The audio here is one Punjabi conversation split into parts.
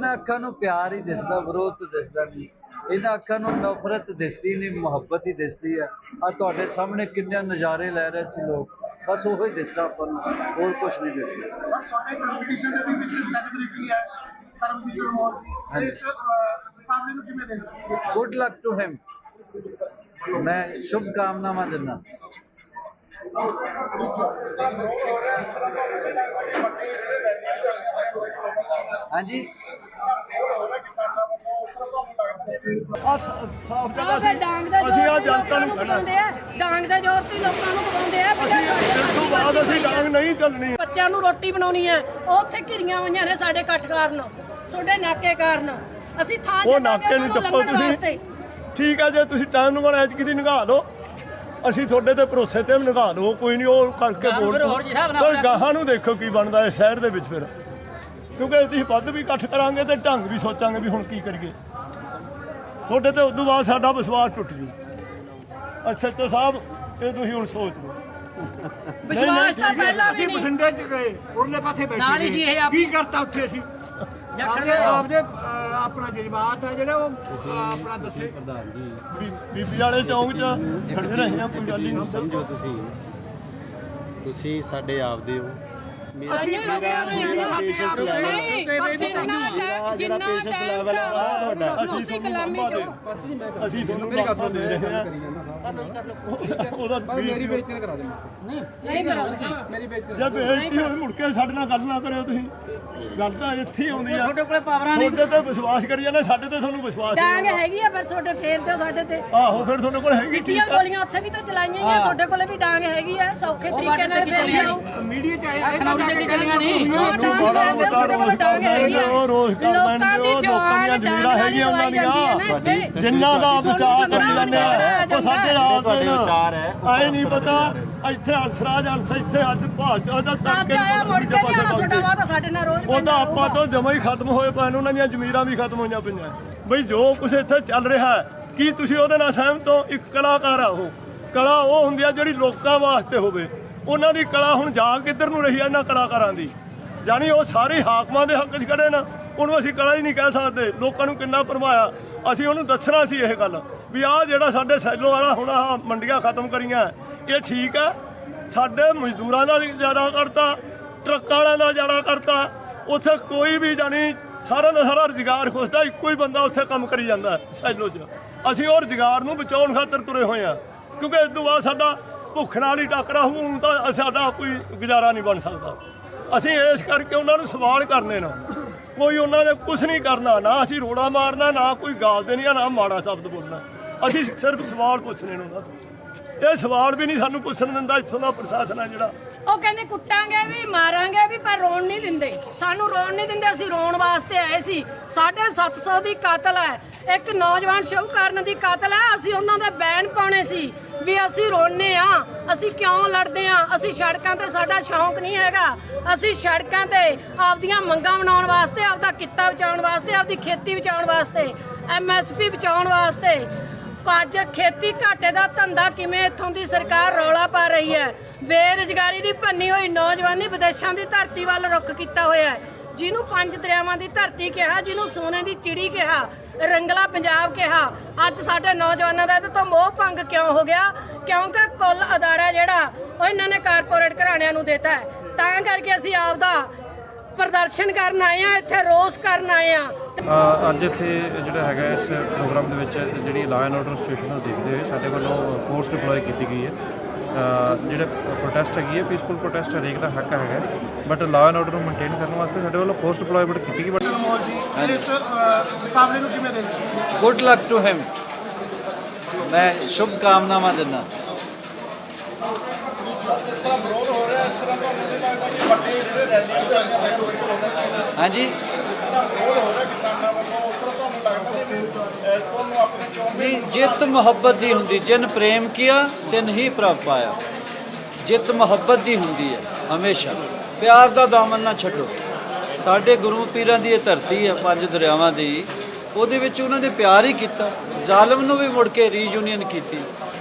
ਇਹਨਾਂ ਅੱਖਾਂ ਨੂੰ ਪਿਆਰ ਹੀ ਦਿਸਦਾ ਵਿਰੋਧ ਦਿਸਦਾ ਨਹੀਂ। ਇਹਨਾਂ ਅੱਖਾਂ ਨੂੰ ਨਫ਼ਰਤ ਦਿਸਦੀ ਨਹੀਂ ਮੁਹੱਬਤ ਹੀ ਦਿਸਦੀ ਆ। ਆ ਤੁਹਾਡੇ ਸਾਹਮਣੇ ਕਿੰਨੇ ਨਜ਼ਾਰੇ ਲੈ ਰਹੇ ਸੀ ਲੋਕ। ਬਸ ਉਹੋ ਹੀ ਦਿਸਦਾ ਆਪਾਂ ਨੂੰ ਹੋਰ ਕੁਝ ਨਹੀਂ ਦਿਸਦਾ। ਸਾਡੇ ਕੰਪੀਟੀਸ਼ਨ ਦੇ ਵਿੱਚ ਸੈਲੀਬ੍ਰਿਟੀ ਹੈ ਕਰਮਜੀਤ ਕੌਰ। ਹਾਂਜੀ। ਇਸ ਮੁਕਾਬਲੇ ਨੂੰ ਕਿਵੇਂ ਦੇਖਦੇ ਗੁੱਡ ਲੱਕ ਟੂ ਹਿਮ ਮੈਂ ਸ਼ੁਭ ਕਾਮਨਾਵਾਂ ਦਿੰਦਾ। ਹਾਂਜੀ। ਆ ਸਾਫ਼ ਆਹ ਜਗ੍ਹਾ ਫਿਰ ਸੀ। ਡਾਂਗ ਦਾ ਅਸੀਂ ਆ ਜ਼ੋਰ ਜਨਤਾ ਤੇ ਲੋਕਾਂ ਨੂੰ ਨੂੰ ਖੜਾ ਦਬਾਉਂਦੇ ਆ। ਡਾਂਗ ਦਾ ਜ਼ੋਰ ਤੇ ਲੋਕਾਂ ਨੂੰ ਦਬਾਉਂਦੇ ਆ। ਅਸੀਂ ਇਸ ਤੋਂ ਬਾਅਦ ਅਸੀਂ ਡਾਂਗ ਨਹੀਂ ਚੱਲਣੀ। ਬੱਚਿਆਂ ਨੂੰ ਰੋਟੀ ਬਣਾਉਣੀ ਹੈ ਉਹ ਉੱਥੇ ਘਿਰੀਆਂ ਹੋਈਆਂ ਨੇ ਸਾਡੇ ਕੱਟ ਕਾਰਨ। ਤੁਹਾਡੇ ਨਾਕੇ ਕਾਰਨ। ਅਸੀਂ ਥਾਂ ਉਹ ਛੱਡਾਂਗੇ ਨਾਕੇ ਨੂੰ ਚੱਪੋ। ਤੁਸੀਂ ਠੀਕ ਹੈ ਜੇ ਤੁਸੀਂ ਟਾਈਮ ਨੂੰ ਐਚ ਕਿਤੇ ਨਿਗਾਹ ਲਓ। ਅਸੀਂ ਤੁਹਾਡੇ ਤੇ ਭਰੋਸੇ ਤੇ ਨਿਗਾਹ ਲਓ ਕੋਈ ਨਹੀਂ ਉਹ ਕਰਕੇ ਬੋਲ ਕੋਈ ਗਾਹਾਂ ਨੂੰ ਦੇਖੋ ਕੀ ਬਣਦਾ ਇਸ ਸ਼ਹਿਰ ਦੇ ਵਿੱਚ ਫਿਰ। ਕਿਉਂਕਿ ਅਸੀਂ ਵੱਧ ਵੀ ਇਕੱਠ ਕਰਾਂਗੇ ਤੇ ਢੰਗ ਵੀ ਸੋਚਾਂਗੇ ਵੀ ਹੁਣ ਕੀ ਕਰੀਏ। ਤੁਹਾਡੇ ਤੇ ਉਦੋਂ ਬਾਅਦ ਸਾਡਾ ਵਿਸ਼ਵਾਸ ਟੁੱਟ ਜੂ। ਐਸਐਚਓ ਸਾਹਿਬ ਇਹ ਤੁਸੀਂ ਹੁਣ ਸੋਚ ਲਓ। ਵਿਸ਼ਵਾਸ ਤਾਂ ਪਹਿਲਾਂ ਵੀ ਅਸੀਂ ਨਹੀਂ। ਬਠਿੰਡੇ ਚ ਗਏ ਉਰਲੇ ਪਾਸੇ ਬੈਠੇ ਨਾਲ ਹੀ ਸੀ ਇਹ ਆਪ- ਕੀ ਕਰਤਾ ਉੱਥੇ ਅਸੀਂ? ਆਪਦੇ ਆਪਦੇ ਅਹ, ਆਪਣਾ ਜਜ਼ਬਾਤ ਹੈ ਜਿਹੜਾ ਉਹ ਅਹ, ਆਪਣਾ ਦੱਸੇ। ਬੀ- ਬੀਬੀ ਵਾਲੇ ਚੌਂਕ 'ਚ ਖੜੇ ਰਹੇ ਆ ਕੋਈ ਗੱਲ ਹੀ ਨਹੀਂ। ਸਮਝੋ ਤੁਸੀਂ। ਤੁਸੀਂ ਸਾਡੇ ਆਪਦੇ ਹੋ। ਅਸੀਂ ਮੇਰਾ ਮੇਰਾ ਨਹੀਂ ਤੁਹਾਨੂੰ ਗੁਲਾਮੀ ਲਾਂਭਾ ਦੇ ਤੁਹਾਨੂੰ ਦੇ ਰਹੇ ਹਾਂ। ਉਹਦਾ ਮੇਰੀ ਬੇਇੱਜ਼ਤੀ ਨਹੀਂ। ਕਰਾਉਂਦੇ ਮੇਰੀ ਬੇਇੱਜ਼ਤੀ ਜੇ ਬੇਇੱਜ਼ਤੀ ਹੋਈ ਮੁੜ ਕੇ ਸਾਡੇ ਨਾਲ ਗੱਲ ਨਾ ਕਰਿਓ ਤੁਸੀਂ। ਗੱਲ ਤਾਂ ਇੱਥੇ ਆਉਂਦੀ ਆ। ਤੁਹਾਡੇ ਕੋਲੇ ਪਾਵਰਾਂ ਨਹੀਂ। ਤੁਹਾਡੇ ਤੇ ਵਿਸ਼ਵਾਸ ਕਰੀ ਜਾਂਦੇ ਸਾਡੇ ਤੇ ਤੁਹਾਨੂੰ ਵਿਸ਼ਵਾਸ ਡਾਂਗ ਨਹੀਂ ਹੈਗੀ ਆ ਪਰ ਤੁਹਾਡੇ ਫੇਰ ਦਿਓ ਸਾਡੇ ਤੇ। ਆਹੋ ਫਿਰ ਤੁਹਾਡੇ ਕੋਲ ਹੈਗੀ ਸਿੱਟੀਆਂ ਠੀਕ ਆ ਗੋਲੀਆਂ ਉੱਥੇ ਵੀ ਤਾਂ ਚਲਾਈਆਂ ਹੀ ਆ ਤੁਹਾਡੇ ਕੋਲੇ ਵੀ ਡਾਂਗ ਹੈਗੀ ਆ ਸੌਖੇ ਤਰੀਕੇ ਨਾਲ ਫੇਰ ਜਾਓ ਮੀਡੀਆ ਚ ਆਏ ਦੇ ਡਾਂਗ ਹੈਗੀ ਦੀ ਉਹਨਾਂ ਦੀਆਂ। ਜਿੰਨਾ ਦਾ ਬਚਾਅ ਕਰੀ ਜਾਂਦੇ ਆ ਉਹ ਸਾਡੇ ਆਪ ਤੁਹਾਡੇ ਵਿਚਾਰ ਹੈ। ਆਏ ਨਹੀਂ ਪਤਾ ਇੱਥੇ ਹੰਸਰਾਜ ਹੰਸ ਇੱਥੇ ਅੱਜ ਭਾਜ ਉਹਦਾ ਅੱਜ ਤੱਕ ਆਇਆ ਮੁੜ ਕੇ ਨਹੀਂ ਆਉਣਾ ਤੁਹਾਡਾ ਵਾਦਾ ਸਾਡੇ ਨਾਲ ਰੋਜ਼ ਉਹਦਾ ਆਪਾਂ ਤੋਂ ਜਮਾ ਹੀ ਖਤਮ ਹੋਏ ਪਏ ਉਹਨਾਂ ਦੀਆਂ ਜ਼ਮੀਰਾਂ ਵੀ ਖਤਮ ਹੋਈਆਂ ਪਈਆਂ। ਬਈ ਜੋ ਕੁਝ ਇੱਥੇ ਚੱਲ ਰਿਹਾ ਹੈ ਕੀ ਤੁਸੀਂ ਉਹਦੇ ਨਾਲ ਸਹਿਮਤ ਹੋ? ਇੱਕ ਕਲਾਕਾਰ ਆ ਉਹ। ਕਲਾ ਉਹ ਹੁੰਦੀ ਆ ਜਿਹੜੀ ਲੋਕਾਂ ਵਾਸਤੇ ਹੋਵੇ। ਉਹਨਾਂ ਦੀ ਕਲਾ ਹੁਣ ਜਾ ਕਿੱਧਰ ਨੂੰ ਰਹੀ ਹੈ ਇਹਨਾਂ ਕਲਾਕਾਰਾਂ ਦੀ। ਜਾਨੀ ਉਹ ਸਾਰੇ ਹਾਕਮਾਂ ਦੇ ਹੱਕ 'ਚ ਖੜੇ ਨਾ, ਉਹਨੂੰ ਅਸੀਂ ਕਲਾ ਹੀ ਨਹੀਂ ਕਹਿ ਸਕਦੇ। ਲੋਕਾਂ ਨੂੰ ਕਿੰਨਾ ਪਰਵਾਇਆ ਅਸੀਂ ਉਹਨੂੰ ਦੱਸਣਾ ਸੀ ਇਹ ਗੱਲ ਵੀ ਆਹ ਜਿਹੜਾ ਸਾਡੇ ਸੈਲੋ ਵਾਲਾ ਹੁਣ ਆਹ ਮੰਡੀਆਂ ਖਤਮ ਕਰੀਆਂ, ਇਹ ਠੀਕ ਆ। ਸਾਡੇ ਮਜ਼ਦੂਰਾਂ ਨਾਲ ਜ਼ਿਆਦਾ ਕਰਤਾ, ਟਰੱਕਾਂ ਵਾਲਿਆਂ ਨਾਲ ਜ਼ਿਆਦਾ ਕਰਤਾ। ਉੱਥੇ ਕੋਈ ਵੀ ਜਾਨੀ ਸਾਰਾ ਦਾ ਸਾਰਾ ਰੁਜ਼ਗਾਰ ਖੁਸ਼ਦਾ, ਇੱਕੋ ਹੀ ਬੰਦਾ ਉੱਥੇ ਕੰਮ ਕਰੀ ਜਾਂਦਾ ਸੈਲੋ 'ਚ। ਅਸੀਂ ਉਹ ਰੁਜ਼ਗਾਰ ਨੂੰ ਬਚਾਉਣ ਖਾਤਰ ਤੁਰੇ ਹੋਏ ਆ। ਕਿਉਂਕਿ ਇਸ ਤੋਂ ਬਾਅਦ ਸਾਡਾ ਭੁੱਖ ਨਾਲ ਹੀ ਟੱਕਰਾ ਹੋਊ ਤਾਂ ਸਾਡਾ ਕੋਈ ਗੁਜ਼ਾਰਾ ਨਹੀਂ ਬਣ ਸਕਦਾ। ਅਸੀਂ ਇਸ ਕਰਕੇ ਉਹਨਾਂ ਨੂੰ ਸਵਾਲ ਕਰਨੇ ਨਾ। ਕੋਈ ਉਹਨਾਂ ਨੇ ਕੁਝ ਨਹੀਂ ਕਰਨਾ, ਨਾ ਅਸੀਂ ਰੋੜਾ ਮਾਰਨਾ, ਨਾ ਕੋਈ ਗਾਲ ਦੇਣੀ ਨਾ ਮਾੜਾ ਸ਼ਬਦ ਬੋਲਣਾ। ਅਸੀਂ ਸਿਰਫ ਸਵਾਲ ਪੁੱਛਣੇ ਨੇ ਉਹਨਾਂ ਤੋਂ। ਇਹ ਸਵਾਲ ਵੀ ਨਹੀਂ ਸਾਨੂੰ ਪੁੱਛਣ ਦਿੰਦਾ, ਇੱਥੋਂ ਦਾ ਪ੍ਰਸ਼ਾਸਨ ਹੈ ਜਿਹੜਾ। ਉਹ ਕਹਿੰਦੇ ਕੁੱਟਾਂਗੇ ਵੀ, ਮਾਰਾਂਗੇ ਵੀ, ਪਰ ਰੋਣ ਨਹੀਂ ਦਿੰਦੇ। ਸਾਨੂੰ ਰੋਣ ਨਹੀਂ ਦਿੰਦੇ, ਅਸੀਂ ਰੋਣ ਵਾਸਤੇ ਆਏ ਸੀ। 750 ਦੀ ਕਾਤਲ ਹੈ। ਇੱਕ ਨੌਜਵਾਨ ਸ਼ੌਕਰਨ ਦੀ ਕਾਤਲ ਹੈ, ਅਸੀਂ ਉਹਨਾਂ ਦੇ ਬੈਨ ਪਾਉਣੇ ਸੀ। ਵੀ ਅਸੀਂ ਰੋਣੇ ਆ, ਅਸੀਂ ਕਿਉਂ ਲੜਦੇ ਆ? ਅਸੀਂ ਸੜਕਾਂ ਤੇ ਸਾਡਾ ਸ਼ੌਂਕ ਨਹੀਂ ਹੈਗਾ। ਅਸੀਂ ਸੜਕਾਂ ਤੇ ਆਪਦੀਆਂ ਮੰਗਾਂ ਬਣਾਉਣ ਵਾਸਤੇ, ਆਪਦਾ ਕਿੱਤਾ ਬਚਾਉਣ ਵਾਸਤੇ, ਆਪਦੀ ਖੇਤੀ ਬਚਾਉਣ ਵਾਸਤੇ ਐਮਐਸਪੀ ਬਚਾਉਣ ਵਾਸਤੇ। ਅੱਜ ਖੇਤੀ ਘਾਟੇ ਦਾ ਧੰਦਾ ਕਿਵੇਂ ਇੱਥੋਂ ਦੀ ਸਰਕਾਰ ਰੌਲਾ ਪਾ ਰਹੀ ਹੈ? ਬੇਰੁਜ਼ਗਾਰੀ ਦੀ ਭੰਨੀ ਹੋਈ ਨੌਜਵਾਨੀ ਵਿਦੇਸ਼ਾਂ ਦੀ ਧਰਤੀ ਵੱਲ ਰੁੱਖ ਕੀਤਾ ਹੋਇਆ ਹੈ। ਜਿਹਨੂੰ ਪੰਜ ਦਰਿਆਵਾਂ ਦੀ ਧਰਤੀ ਕਿਹਾ, ਜਿਹਨੂੰ ਸੋਨੇ ਦੀ ਚਿੜੀ ਕਿਹਾ ਰੰਗਲਾ ਪੰਜਾਬ ਕਿਹਾ ਅੱਜ ਸਾਡੇ ਨੌਜਵਾਨਾਂ ਦਾ ਇਹਦੇ ਤੋਂ ਮੋਹ ਭੰਗ ਕਿਉਂ ਹੋ ਗਿਆ? ਕਿਉਂਕਿ ਕੁੱਲ ਅਦਾਰਾ ਜਿਹੜਾ ਉਹ ਇਹਨਾਂ ਨੇ ਕਾਰਪੋਰੇਟ ਘਰਾਣਿਆਂ ਨੂੰ ਦਿੱਤਾ ਹੈ। ਤਾਂ ਕਰਕੇ ਅਸੀਂ ਆਪਦਾ ਪ੍ਰਦਰਸ਼ਨ ਕਰਨ ਆਏ ਆ ਇੱਥੇ ਰੋਸ ਕਰਨ ਆਏ ਆ ਅੱਜ ਇੱਥੇ ਜਿਹੜਾ ਹੈਗਾ ਇਸ ਪ੍ਰੋਗਰਾਮ ਦੇ ਵਿੱਚ ਜਿਹੜੀ ਲਾਅ ਐਂਡ ਆਰਡਰ ਸਿਚੁਏਸ਼ਨ ਨੂੰ ਦੇਖਦੇ ਹੋਏ ਸਾਡੇ ਵੱਲੋਂ ਫੋਰਸ ਡਿਪਲੋਏ ਕੀਤੀ ਗਈ ਹੈ। ਅ, ਜਿਹੜੇ ਪ੍ਰੋਟੈਸਟ ਹੈਗੀ ਹੈ ਪੀਸਫੁਲ ਪ੍ਰੋਟੈਸਟ ਹਰੇਕ ਦਾ ਹੱਕ ਹੈਗਾ ਬਟ ਲਾਅ ਐਂਡ ਆਰਡਰ ਨੂੰ ਮੇਨਟੇਨ ਕਰਨ ਵਾਸਤੇ ਸਾਡੇ ਵੱਲੋਂ ਫੋਰਸ ਡਿਪਲੋਇਮੈਂਟ ਕੀਤੀ ਗਈ। ਬਟ ਕੌਰ ਜੀ। ਇਸ ਮੁਕਾਬਲੇ ਨੂੰ ਕਿਵੇਂ ਦੇਖਦੇ ਗੁੱਡ ਲੱਕ ਟੂ ਹਿਮ ਮੈਂ ਸ਼ੁਭ ਕਾਮਨਾਵਾਂ ਦਿੰਦਾ। ਹਾਂਜੀ। ਨਹੀਂ ਜਿੱਤ ਮੁਹੱਬਤ ਦੀ ਹੁੰਦੀ, ਜਿਨ ਪ੍ਰੇਮ ਕੀਆ, ਤਿਨ ਹੀ ਪ੍ਰਭ ਪਾਇਆ। ਜਿੱਤ ਮੁਹੱਬਤ ਦੀ ਹੁੰਦੀ ਹੈ, ਹਮੇਸ਼ਾ। ਪਿਆਰ ਦਾ ਦਾਮਨ ਨਾ ਛੱਡੋ। ਸਾਡੇ ਗੁਰੂ ਪੀਰਾਂ ਦੀ ਇਹ ਧਰਤੀ ਹੈ ਪੰਜ ਦਰਿਆਵਾਂ ਦੀ ਉਹਦੇ ਵਿੱਚ ਉਹਨਾਂ ਨੇ ਪਿਆਰ ਹੀ ਕੀਤਾ। ਜ਼ਾਲਮ ਨੂੰ ਵੀ ਮੁੜ ਕੇ ਰੀਯੂਨੀਅਨ ਕੀਤੀ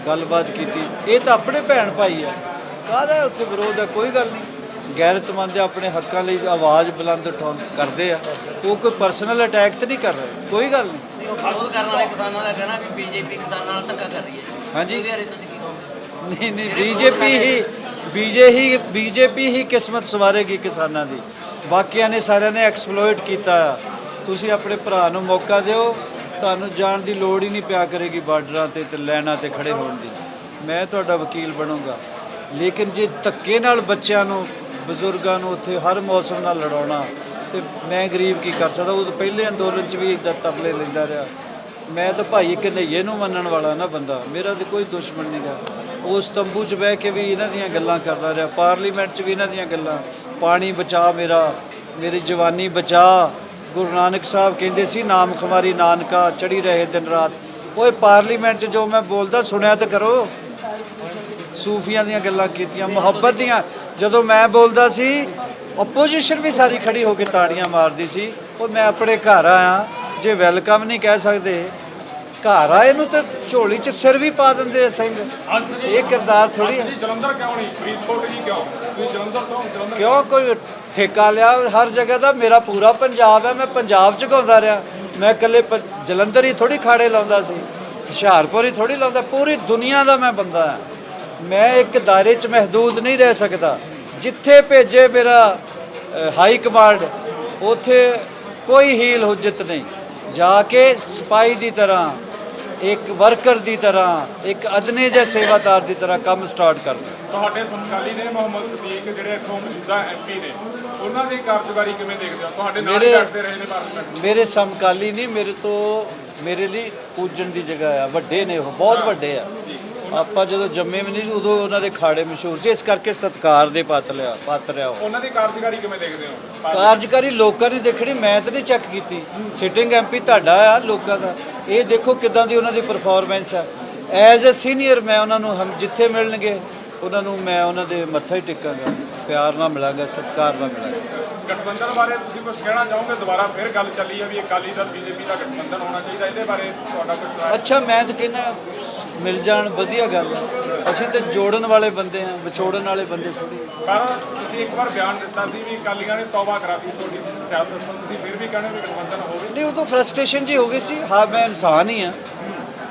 ਗੱਲਬਾਤ ਕੀਤੀ। ਇਹ ਤਾਂ ਆਪਣੇ ਭੈਣ ਭਾਈ ਆ ਕਾਹਦਾ ਉੱਥੇ ਵਿਰੋਧ ਹੈ? ਕੋਈ ਗੱਲ ਨਹੀਂ। ਗੈਰਤਮੰਦ ਆਪਣੇ ਹੱਕਾਂ ਲਈ ਆਵਾਜ਼ ਬੁਲੰਦ ਉਠਾਉਂ ਕਰਦੇ ਆ। ਉਹ ਕੋਈ ਪਰਸਨਲ ਅਟੈਕ ਤੇ ਨਹੀਂ ਕਰ ਰਹੇ। ਕੋਈ ਗੱਲ ਨਹੀਂ। ਵਿਰੋਧ ਕਰਨ ਵਾਲੇ ਕਿਸਾਨਾਂ ਦਾ ਕਹਿਣਾ ਵੀ ਬੀਜੇਪੀ ਕਿਸਾਨਾਂ ਨਾਲ ਧੱਕਾ ਕਰ ਰਹੀ ਹੈ ਹਾਂਜੀ। ਉਹਦੇ ਬਾਰੇ ਤੁਸੀਂ ਕੀ ਕਹੋਗੇ? ਨਹੀਂ ਨਹੀਂ ਬੀਜੇਪੀ ਹੀ ਬੀਜੇ ਹੀ ਬੀਜੇਪੀ ਹੀ ਕਿਸਮਤ ਸਵਾਰੇਗੀ ਕਿਸਾਨਾਂ ਦੀ। ਬਾਕੀਆਂ ਨੇ ਸਾਰਿਆਂ ਨੇ ਐਕਸਪਲੋਇਟ ਕੀਤਾ। ਆ ਤੁਸੀਂ ਆਪਣੇ ਭਰਾ ਨੂੰ ਮੌਕਾ ਦਿਓ, ਤੁਹਾਨੂੰ ਜਾਣ ਦੀ ਲੋੜ ਹੀ ਨਹੀਂ ਪਿਆ ਕਰੇਗੀ ਬਾਰਡਰਾਂ ਤੇ ਤੇ ਲਾਈਨਾਂ ਤੇ ਖੜੇ ਹੋਣ ਦੀ। ਮੈਂ ਤੁਹਾਡਾ ਵਕੀਲ ਬਣੂੰਗਾ। ਲੇਕਿਨ ਜੇ ਧੱਕੇ ਨਾਲ ਬੱਚਿਆਂ ਨੂੰ, ਬਜ਼ੁਰਗਾਂ ਨੂੰ ਉੱਥੇ ਹਰ ਮੌਸਮ ਨਾਲ ਲੜਾਉਣਾ, ਤੇ ਮੈਂ ਗਰੀਬ ਕੀ ਕਰ ਸਕਦਾ? ਉਹ ਤਾਂ ਪਹਿਲੇ ਅੰਦੋਲਨ 'ਚ ਵੀ ਇਦਾਂ ਤਰਲੇ ਲੈਂਦਾ ਰਿਹਾ। ਮੈਂ ਤਾਂ ਭਾਈ ਕਨਈਏ ਨੂੰ ਮੰਨਣ ਵਾਲਾ ਨਾ ਬੰਦਾ। ਮੇਰਾ ਤਾਂ ਕੋਈ ਦੁਸ਼ਮਣ ਨਹੀਂਗਾ ਉਸ ਤੰਬੂ 'ਚ ਬਹਿ ਕੇ ਵੀ ਇਹਨਾਂ ਦੀਆਂ ਗੱਲਾਂ ਕਰਦਾ ਰਿਹਾ। ਪਾਰਲੀਮੈਂਟ 'ਚ ਵੀ ਇਹਨਾਂ ਦੀਆਂ ਗੱਲਾਂ। ਪਾਣੀ ਬਚਾ ਮੇਰਾ, ਮੇਰੀ ਜਵਾਨੀ ਬਚਾ। ਗੁਰੂ ਨਾਨਕ ਸਾਹਿਬ ਕਹਿੰਦੇ ਸੀ, ਨਾਮ ਖਮਾਰੀ ਨਾਨਕਾ ਚੜੀ ਰਹੇ ਦਿਨ ਰਾਤ। ਓਏ ਪਾਰਲੀਮੈਂਟ 'ਚ ਜੋ ਮੈਂ ਬੋਲਦਾ, ਸੁਣਿਆ ਤਾਂ ਕਰੋ। ਸੂਫੀਆਂ ਦੀਆਂ ਗੱਲਾਂ ਕੀਤੀਆਂ, ਮੁਹੱਬਤ ਦੀਆਂ। ਜਦੋਂ ਮੈਂ ਬੋਲਦਾ ਸੀ ਆਪੋਜੀਸ਼ਨ ਵੀ ਸਾਰੀ ਖੜੀ ਹੋ ਕੇ ਤਾੜੀਆਂ ਮਾਰਦੀ ਸੀ। ਉਹ ਮੈਂ ਆਪਣੇ ਘਰ ਆਇਆ, ਜੇ ਵੈਲਕਮ ਨਹੀਂ ਕਹਿ ਸਕਦੇ। ਘਰ ਆਏ ਨੂੰ ਤੇ ਝੋਲੀ 'ਚ ਸਿਰ ਵੀ ਪਾ ਦਿੰਦੇ ਆ ਸਿੰਘ। ਇਹ ਕਿਰਦਾਰ ਥੋੜੀ ਹੈ ਜਲੰਧਰ ਕਿਉਂ ਨਹੀਂ? ਫਰੀਦਕੋਟ ਜੀ ਕਿਉਂ? ਤੁਸੀਂ ਜਲੰਧਰ ਤੋਂ ਜਲੰਧਰ ਕਿਉਂ? ਕੋਈ ਠੇਕਾ ਲਿਆ ਹਰ ਜਗ੍ਹਾ ਦਾ ਮੇਰਾ ਪੂਰਾ ਪੰਜਾਬ ਹੈ ਮੈਂ ਪੰਜਾਬ ਚ ਗਾਉਂਦਾ ਰਿਹਾ। ਮੈਂ ਇਕੱਲੇ ਜਲੰਧਰ ਹੀ ਥੋੜੀ ਖਾੜੇ ਲਾਉਂਦਾ ਸੀ। ਹੁਸ਼ਿਆਰਪੁਰ ਹੀ ਥੋੜੀ ਲਾਉਂਦਾ ਪੂਰੀ ਦੁਨੀਆ ਦਾ ਮੈਂ ਬੰਦਾ ਹਾਂ ਮੈਂ ਇੱਕ ਦਾਇਰੇ 'ਚ ਮਹਦੂਦ ਨਹੀਂ ਰਹਿ ਸਕਦਾ। ਜਿੱਥੇ ਭੇਜੇ ਮੇਰਾ ਹਾਈ ਕਮਾਂਡ ਉਥੇ ਕੋਈ ਹੀਲ ਹੁਜਤ ਨਹੀਂ। ਜਾ ਕੇ ਸਿਪਾਹੀ ਦੀ ਤਰ੍ਹਾਂ ਇੱਕ ਵਰਕਰ ਦੀ ਤਰ੍ਹਾਂ ਇੱਕ ਅਦਨੇ ਜਿਹੇ ਸੇਵਾਦਾਰ ਦੀ ਤਰ੍ਹਾਂ ਕੰਮ ਸਟਾਰਟ ਕਰਦਾ ਤੁਹਾਡੇ ਸਮਕਾਲੀ ਨੇ ਮੁਹੰਮਦ ਸਦੀਕ ਜਿਹੜੇ ਇੱਥੋਂ ਮੌਜੂਦਾ ਐਮਪੀ ਨੇ ਉਹਨਾਂ ਦੀ ਕਾਰਜਕਾਰੀ ਕਿਵੇਂ ਦੇਖਦੇ ਹੋ? ਤੁਹਾਡੇ ਨਾਲ ਹੀ ਮੇਰੇ ਕਰਦੇ ਰਹੇ ਨੇ ਪਾਰਲੀਮੈਂਟ ਮੇਰੇ ਸਮਕਾਲੀ ਨਹੀਂ ਮੇਰੇ ਤੋਂ ਮੇਰੇ ਲਈ ਪੂਜਣ ਦੀ ਜਗ੍ਹਾ ਆ ਵੱਡੇ ਨੇ ਉਹ ਬਹੁਤ ਵੱਡੇ ਆ। ਆਪਾਂ ਜਦੋਂ ਜੰਮੇ ਵੀ ਨਹੀਂ ਸੀ, ਉਦੋਂ ਉਹਨਾਂ ਦੇ ਖਾੜੇ ਮਸ਼ਹੂਰ ਸੀ। ਇਸ ਕਰਕੇ ਸਤਕਾਰ ਦੇ ਪਾਤਰ ਆ ਪਾਤਰ ਆ ਉਹ। ਉਹਨਾਂ ਦੀ ਕਾਰਜਕਾਰੀ ਕਿਵੇਂ ਦੇਖਦੇ ਹੋ? ਕਾਰਜਕਾਰੀ ਲੋਕਾਂ ਨੇ ਦੇਖਣੀ ਮੈਂ ਤਾਂ ਨਹੀਂ ਚੈੱਕ ਕੀਤੀ। ਸਿਟਿੰਗ ਐਮਪੀ ਤੁਹਾਡਾ ਆ ਲੋਕਾਂ ਦਾ। ਇਹ ਦੇਖੋ ਕਿਦਾਂ ਦੀ ਉਹਨਾਂ ਦੀ ਪਰਫਾਰਮੈਂਸ ਆ। ਐਜ਼ ਅ ਸੀਨੀਅਰ ਮੈਂ ਉਹਨਾਂ ਨੂੰ ਹਮ ਜਿੱਥੇ ਮਿਲਣਗੇ ਉਹਨਾਂ ਨੂੰ ਮੈਂ ਉਹਨਾਂ ਦੇ ਮੱਥਾ ਹੀ ਟੇਕਾਂਗਾ। ਪਿਆਰ ਨਾਲ ਮਿਲਾਂਗਾ ਸਤਿਕਾਰ ਨਾਲ ਮਿਲਾਂਗਾ। ਗਠਬੰਧਨ ਬਾਰੇ ਤੁਸੀਂ ਕੁਝ ਕਹਿਣਾ ਚਾਹੋਗੇ? ਦੁਬਾਰਾ ਫਿਰ ਗੱਲ ਚੱਲੀ ਹੈ ਵੀ ਅਕਾਲੀ ਦਲ ਬੀਜੇਪੀ ਦਾ ਗਠਬੰਧਨ ਹੋਣਾ ਚਾਹੀਦਾ ਇਹਦੇ ਬਾਰੇ ਤੁਹਾਡਾ ਕੁਝ ਅੱਛਾ ਮੈਂ ਤਾਂ ਕਹਿੰਦਾ ਮਿਲ ਜਾਣ ਵਧੀਆ ਗੱਲ ਆ। ਅਸੀਂ ਤਾਂ ਜੋੜਨ ਵਾਲੇ ਬੰਦੇ ਆ ਵਿਛੋੜਨ ਵਾਲੇ ਬੰਦੇ ਥੋੜੀ ਪਰ ਤੁਸੀਂ ਇੱਕ ਵਾਰ ਬਿਆਨ ਦਿੱਤਾ ਸੀ ਵੀ ਅਕਾਲੀਆਂ ਨੇ ਤੌਬਾ ਕਰਾਤੀ ਤੁਹਾਡੀ ਸਿਆਸਤ ਤੋਂ ਤੁਸੀਂ ਫਿਰ ਵੀ ਕਹਿੰਦੇ ਵੀ ਗਠਬੰਧਨ ਹੋਵੇ। ਨਹੀਂ ਉਦੋਂ ਫਰਸਟ੍ਰੇਸ਼ਨ ਜੀ ਹੋ ਗਈ ਸੀ। ਹਾਂ ਮੈਂ ਇਨਸਾਨ ਹੀ ਆ।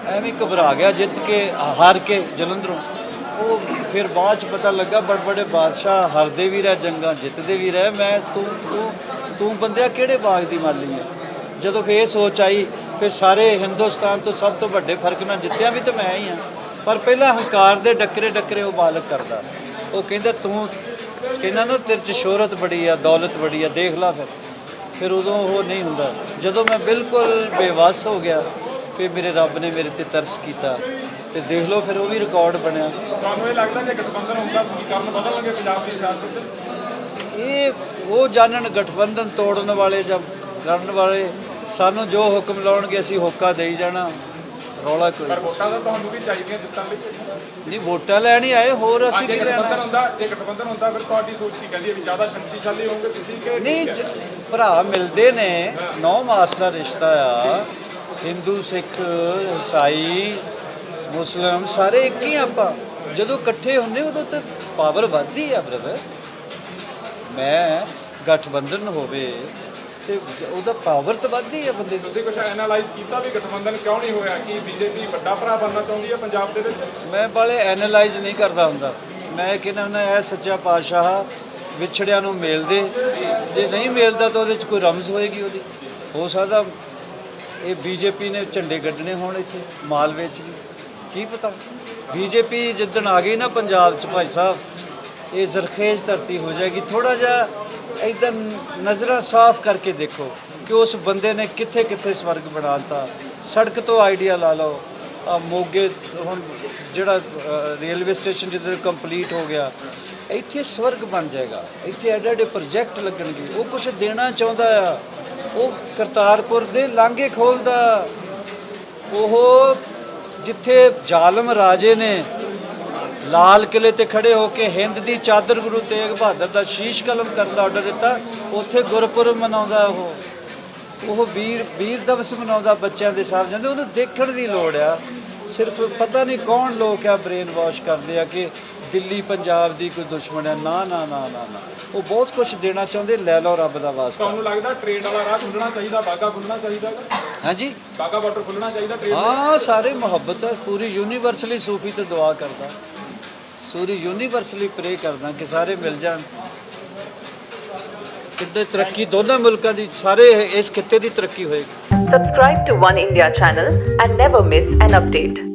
ਐਵੇਂ ਘਬਰਾ ਗਿਆ ਜਿੱਤ ਕੇ ਹਾਰ ਕੇ ਜਲੰਧਰੋਂ। ਉਹ ਫਿਰ ਬਾਅਦ ਚ ਪਤਾ ਲੱਗਾ ਬੜ ਬੜੇ ਬਾਦਸ਼ਾਹ ਹਾਰਦੇ ਵੀ ਰਹੇ ਜੰਗਾਂ ਜਿੱਤਦੇ ਵੀ ਰਹੇ। ਮੈਂ ਤੂੰ ਤੂੰ ਤੂੰ ਬੰਦਿਆ ਕਿਹੜੇ ਬਾਗ ਦੀ ਮਾਲੀ ਹੈ ਜਦੋਂ ਫੇਰ ਸੋਚ ਆਈ ਫਿਰ ਸਾਰੇ ਹਿੰਦੁਸਤਾਨ ਤੋਂ ਸਭ ਤੋਂ ਵੱਡੇ ਫ਼ਰਕ ਨਾਲ ਜਿੱਤਿਆ ਵੀ ਤਾਂ ਮੈਂ ਹੀ ਆ ਪਰ ਪਹਿਲਾਂ ਹੰਕਾਰ ਦੇ ਡੱਕਰੇ ਡੱਕਰੇ ਉਹ ਮਾਲਕ ਕਰਦਾ। ਉਹ ਕਹਿੰਦਾ ਤੂੰ ਕਹਿੰਦਾ ਨਾ ਤੇਰੇ ਚ ਸ਼ੋਹਰਤ ਬੜੀ ਆ ਦੌਲਤ ਬੜੀ ਆ ਦੇਖ ਲੈ ਫਿਰ। ਫਿਰ ਉਦੋਂ ਉਹ ਨਹੀਂ ਹੁੰਦਾ। ਜਦੋਂ ਮੈਂ ਬਿਲਕੁਲ ਬੇਵੱਸ ਹੋ ਗਿਆ ਫਿਰ ਮੇਰੇ ਰੱਬ ਨੇ ਮੇਰੇ ਤੇ ਤਰਸ ਕੀਤਾ ਤੇ ਦੇਖ ਲਓ ਫਿਰ ਉਹ ਵੀ ਰਿਕਾਰਡ ਬਣਿਆ। ਤੁਹਾਨੂੰ ਇਹ ਲੱਗਦਾ ਜੇ ਗਠਬੰਧਨ ਹੁੰਦਾ ਸਮੀਕਰਨ ਬਦਲਣਗੇ ਪੰਜਾਬ ਦੀ ਸਿਆਸਤ ਇਹ ਉਹ ਜਾਣਨ ਗਠਬੰਧਨ ਤੋੜਨ ਵਾਲੇ ਜਾਂ ਕਰਨ ਵਾਲੇ ਸਾਨੂੰ ਜੋ ਹੁਕਮ ਲਾਉਣਗੇ ਅਸੀਂ ਹੋਕਾ ਦੇਈ ਜਾਣਾ। ਰੌਲਾ ਕੋਈ ਪਰ ਵੋਟਾਂ ਤਾਂ ਤੁਹਾਨੂੰ ਵੀ ਚਾਹੀਦੀਆਂ ਜਿੱਤਣ ਲਈ। ਨਹੀਂ ਵੋਟਾਂ ਲੈਣ ਹੀ ਆਏ ਹੋਰ ਅਸੀਂ ਜੇ ਕੀ ਗਠਬੰਧਨ ਲੈਣਾ ਹੁੰਦਾ ਜੇ ਗਠਬੰਧਨ ਹੁੰਦਾ ਫਿਰ ਤੁਹਾਡੀ ਸੋਚ ਕੀ ਕਹਿੰਦੀ ਹੈ ਵੀ ਜ਼ਿਆਦਾ ਸ਼ਕਤੀਸ਼ਾਲੀ ਹੋਵੋਗੇ ਤੁਸੀਂ ਕਿ ਨਹੀਂ ਭਰਾ ਮਿਲਦੇ ਨੇ ਨੌ ਮਾਸ ਦਾ ਰਿਸ਼ਤਾ ਆ। ਹਿੰਦੂ ਸਿੱਖ ਈਸਾਈ ਮੁਸਲਮ ਸਾਰੇ ਇੱਕ ਹੀ ਆਪਾਂ। ਜਦੋਂ ਇਕੱਠੇ ਹੁੰਦੇ ਉਦੋਂ ਤੇ ਪਾਵਰ ਵੱਧਦੀ ਆ ਬ੍ਰਦਰ ਮੈਂ ਗਠਬੰਧਨ ਹੋਵੇ ਤੇ ਉਹਦਾ ਪਾਵਰ ਤਾਂ ਵੱਧਦੀ ਆ ਬੰਦੇ ਦੀ। ਤੁਸੀਂ ਕੁਝ ਐਨਾਲਾਈਜ਼ ਕੀਤਾ ਵੀ ਗਠਬੰਧਨ ਕਿਉਂ ਨਹੀਂ ਹੋਇਆ? ਕਿ ਬੀਜੇਪੀ ਵੱਡਾ ਭਰਾ ਬਣਨਾ ਚਾਹੁੰਦੀ ਹੈ ਪੰਜਾਬ ਦੇ ਵਿੱਚ? ਮੈਂ ਬਾਲੇ ਐਨਾਲਾਈਜ਼ ਨਹੀਂ ਕਰਦਾ ਹੁੰਦਾ। ਮੈਂ ਕਹਿੰਦਾ ਹੁੰਦਾ ਇਹ ਸੱਚਾ ਪਾਤਸ਼ਾਹ ਵਿਛੜਿਆਂ ਨੂੰ ਮੇਲ ਦੇ ਜੇ ਨਹੀਂ ਮੇਲਦਾ ਤਾਂ ਉਹਦੇ ਚ ਕੋਈ ਰਮਜ਼ ਹੋਏਗੀ ਉਹਦੀ। ਹੋ ਸਕਦਾ ਇਹ ਬੀਜੇਪੀ ਨੇ ਝੰਡੇ ਗੱਡਣੇ ਹੋਣ ਇੱਥੇ ਮਾਲਵੇ ਚ ਵੀ ਕੀ ਪਤਾ? ਬੀਜੇਪੀ ਜਿੱਦਣ ਆ ਗਈ ਨਾ ਪੰਜਾਬ ਚ ਭਾਈ ਸਾਹਿਬ ਇਹ ਜ਼ਰਖੇਜ਼ ਧਰਤੀ ਹੋ ਜਾਏਗੀ। ਥੋੜਾ ਜਿਹਾ ਇਦਾਂ ਨਜ਼ਰਾਂ ਸਾਫ਼ ਕਰਕੇ ਦੇਖੋ ਕਿ ਉਸ ਬੰਦੇ ਨੇ ਕਿੱਥੇ ਕਿੱਥੇ ਸਵਰਗ ਬਣਾਤਾ ਸੜਕ ਤੋਂ ਆਈਡੀਆ ਲਾ ਲਓ। ਆ ਮੋਗੇ ਹੁਣ ਜਿਹੜਾ ਰੇਲਵੇ ਸਟੇਸ਼ਨ ਜਦੋਂ ਕੰਪਲੀਟ ਹੋ ਗਿਆ, ਇੱਥੇ ਸਵਰਗ ਬਣ ਜਾਏਗਾ। ਇੱਥੇ ਐਡੇ ਐਡੇ ਪ੍ਰੋਜੈਕਟ ਲੱਗਣਗੇ। ਉਹ ਕੁਝ ਦੇਣਾ ਚਾਹੁੰਦਾ ਆ। ਉਹ ਕਰਤਾਰਪੁਰ ਦੇ ਲਾਂਘੇ ਖੋਲਦਾ। ਉਹ ਜਿੱਥੇ ਜ਼ਾਲਮ ਰਾਜੇ ਨੇ ਲਾਲ ਕਿਲੇ ਤੇ ਖੜੇ ਹੋ ਕੇ ਹਿੰਦ ਦੀ ਚਾਦਰ ਗੁਰੂ ਤੇਗ ਬਹਾਦਰ ਦਾ ਸ਼ੀਸ਼ ਕਲਮ ਕਰਨ ਦਾ ਆਰਡਰ ਦਿੱਤਾ ਉੱਥੇ ਗੁਰਪੁਰਬ ਮਨਾਉਂਦਾ ਉਹ। ਉਹ ਵੀਰ ਵੀਰ ਦਿਵਸ ਮਨਾਉਂਦਾ ਬੱਚਿਆਂ ਦੇ ਸਾਹਿਬ ਜਾਂਦੇ ਉਹਨੂੰ ਦੇਖਣ ਦੀ ਲੋੜ ਆ। ਸਿਰਫ ਪਤਾ ਨਹੀਂ ਕੌਣ ਲੋਕ ਆ ਬ੍ਰੇਨ ਵਾਸ਼ ਕਰਦੇ ਆ ਕਿ ਦਿੱਲੀ ਪੰਜਾਬ ਦੀ ਕੋਈ ਦੁਸ਼ਮਣ ਹੈ ਨਾ ਨਾ ਨਾ ਨਾ ਨਾ। ਉਹ ਬਹੁਤ ਕੁਝ ਦੇਣਾ ਚਾਹੁੰਦੇ ਲੈ ਲਓ ਰੱਬ ਦਾ ਵਾਸਤਾ। ਤੁਹਾਨੂੰ ਲੱਗਦਾ ਟ੍ਰੇਡ ਵਾਲਾ ਰਾਹ ਖੁੱਲਣਾ ਚਾਹੀਦਾ ਬਾਗਾ ਖੁੱਲਣਾ ਚਾਹੀਦਾ? ਹਾਂਜੀ। ਬਾਗਾ ਬਾਰਡਰ ਖੁੱਲਣਾ ਚਾਹੀਦਾ ਟ੍ਰੇਡ ਹਾਂ ਸਾਰੇ ਮੁਹੱਬਤ ਪੂਰੀ ਯੂਨੀਵਰਸਲੀ ਸੂਫੀ ਤੇ ਦੁਆ ਕਰਦਾ। ਸੂਰੀ ਯੂਨੀਵਰਸਲੀ ਪ੍ਰੇ ਕਰਦਾ ਕਿ ਸਾਰੇ ਮਿਲ ਜਾਣ ਕਿੱਡੇ ਤਰੱਕੀ ਦੋਨਾਂ ਮੁਲਕਾਂ ਦੀ ਸਾਰੇ ਇਸ ਖਿੱਤੇ ਦੀ ਤਰੱਕੀ ਹੋਏਗੀ subscribe to One India channel and never miss an update